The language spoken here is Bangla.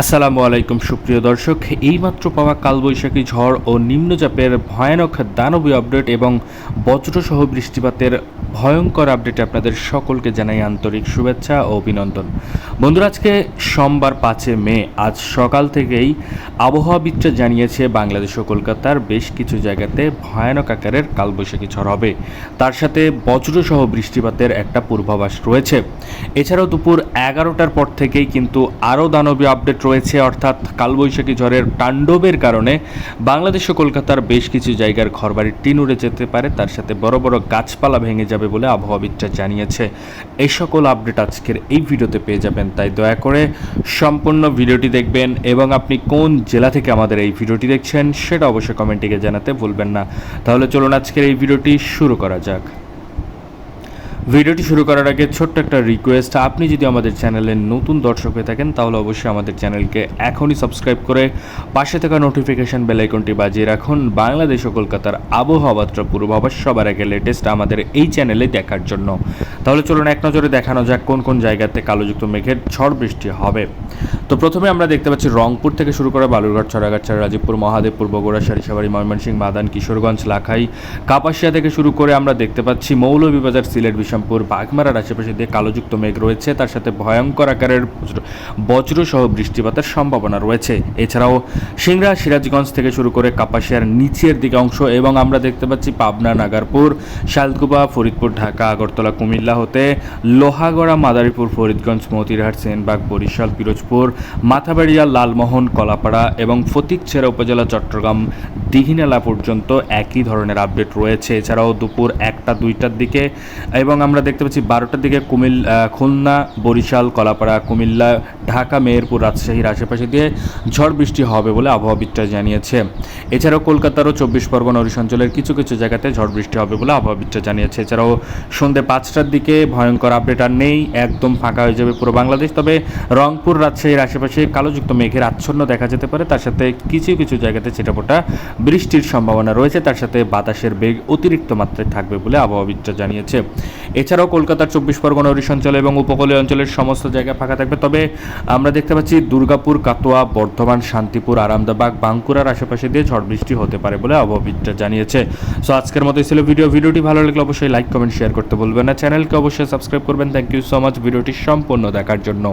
আসসালামু আলাইকুম, সুপ্রিয় দর্শক। এইমাত্র পাওয়া কালবৈশাখী ঝড় ও নিম্নচাপের ভয়ানক দানবীয় আপডেট এবং বজ্রসহ বৃষ্টিপাতের ভয়ঙ্কর আপডেটে আপনাদের সকলকে জানাই আন্তরিক শুভেচ্ছা ও অভিনন্দন। বন্ধুরা, আজকে সোমবার পাঁচে মে, আজ সকাল থেকেই আবহাওয়াবিদরা জানিয়েছে বাংলাদেশ ও কলকাতার বেশ কিছু জায়গাতে ভয়ানক আকারের কালবৈশাখী ঝড় হবে। তার সাথে বজ্রসহ বৃষ্টিপাতের একটা পূর্বাভাস রয়েছে। এছাড়াও দুপুর এগারোটার পর থেকেই কিন্তু আরও দানবীয় আপডেট রয়েছে, অর্থাৎ কালবৈশাখী ঝড়ের তাণ্ডবের কারণে বাংলাদেশ ও কলকাতার বেশ কিছু জায়গার ঘরবাড়ির টিন উড়ে যেতে পারে, তার সাথে বড় বড় গাছপালা ভেঙে যাবে বলে আবহাওয়াবিদরা জানিয়েছে। এই সকল আপডেট আজকের এই ভিডিওতে পেয়ে যাবেন, তাই দয়া করে সম্পূর্ণ ভিডিওটি দেখবেন এবং আপনি কোন জেলা থেকে আমাদের এই ভিডিওটি দেখছেন সেটা অবশ্যই কমেন্টে জানাতে ভুলবেন না। তাহলে চলুন আজকের এই ভিডিওটি শুরু করা যাক। ভিডিওটি শুরু করার আগে ছোট্ট একটা রিকোয়েস্ট আপনি যদি আমাদের চ্যানেলের নতুন দর্শক হয়ে থাকেন, তাহলে অবশ্যই আমাদের চ্যানেলকে এখনই সাবস্ক্রাইব করে পাশে থাকা নোটিফিকেশান বেল আইকনটি বাজিয়ে রাখুন। বাংলাদেশ ও কলকাতার আবহাওয়াত্রা পূর্বাভাস সবার আগে লেটেস্ট আমাদের এই চ্যানেলে দেখার জন্য। তাহলে চলুন এক নজরে দেখানো যাক কোন কোন জায়গাতে কালোযুক্ত মেঘের ঝড় বৃষ্টি হবে। তো প্রথমে আমরা দেখতে পাচ্ছি রংপুর থেকে শুরু করে বালুরঘাট ছড়াগাছা রাজীবপুর, মহাদেবপুর, বগুড়া, সারিসাবাড়ি, ময়মনসিংহ, মাদান, কিশোরগঞ্জ, লাখাই, কাপাসিয়া থেকে শুরু করে আমরা দেখতে পাচ্ছি মৌলভীবাজার, সিলেট, বিশামপুর বাঘমারার আশেপাশে দিয়ে কালোযুক্ত মেঘ রয়েছে। তার সাথে ভয়ঙ্কর আকারের বজ্র- বজ্রসহ বৃষ্টিপাতের সম্ভাবনা রয়েছে। এছাড়াও সিংড়া, সিরাজগঞ্জ থেকে শুরু করে কাপাসিয়ার নিচের দিকে অংশ এবং আমরা দেখতে পাচ্ছি পাবনা, নাগারপুর, শালকুবা, ফরিদপুর, ঢাকা, আগরতলা, কুমিল্লা হতে লোহাগড়া, মাদারীপুর, ফরিদগঞ্জ, মতিরহাট, সেনবাগ, বরিশাল, পিরোজপুর মাথাবাড়িয়া, লালমোহন, কলাপাড়া এবং ফতিকছেড়া উপজেলা, চট্টগ্রাম দিঘিনালা পর্যন্ত একই ধরনের আপডেট রয়েছে। এছাড়াও দুপুর একটা, দুইটার দিকে এবং আমরা দেখতে পাচ্ছি বারোটার দিকে কুমিল খুলনা, বরিশাল, কলাপাড়া, কুমিল্লা ঢাকা, মেহেরপুর, রাজশাহীর আশেপাশে দিয়ে ঝড় বৃষ্টি হবে বলে আবহাওয়াবিদরা জানিয়েছে। এছাড়াও কলকাতারও চব্বিশ পরগনা ওড়িশা অঞ্চলের কিছু কিছু জায়গাতে ঝড় বৃষ্টি হবে বলে আবহাওয়াবিদরা জানিয়েছে। এছাড়াও সন্ধ্যে পাঁচটার দিকে ভয়ঙ্কর আপডেট আর নেই, একদম ফাঁকা হয়ে যাবে পুরো বাংলাদেশ। তবে রংপুর, রাজশাহীর আশেপাশে কালোযুক্ত মেঘের আচ্ছন্ন দেখা যেতে পারে। তার সাথে কিছু কিছু জায়গাতে ছিটাফোটা বৃষ্টির সম্ভাবনা রয়েছে। তার সাথে বাতাসের বেগ অতিরিক্ত মাত্রায় থাকবে বলে আবহাওয়াবিদরা জানিয়েছে। এছাড়াও কলকাতার চব্বিশ পরগনা হরিশ অঞ্চল এবং উপকূলীয় অঞ্চলের সমস্ত জায়গা ফাঁকা থাকবে। তবে আমরা দেখতে পাচ্ছি দুর্গাপুর কাতোয়া বর্ধমান, শান্তিপুর, আরামদাবাগ, বাঁকুড়ার আশেপাশে দিয়ে ঝড় বৃষ্টি হতে পারে বলে আবহাওয়াবিদরা জানিয়েছে। সো আজকের মতো ছিল ভিডিও। ভিডিওটি ভালো লাগলে অবশ্যই লাইক কমেন্ট শেয়ার করতে বলবেন না। চ্যানেলকে অবশ্যই সাবস্ক্রাইব করবেন। থ্যাংক ইউ সো মাচ ভিডিওটি সম্পূর্ণ দেখার জন্য।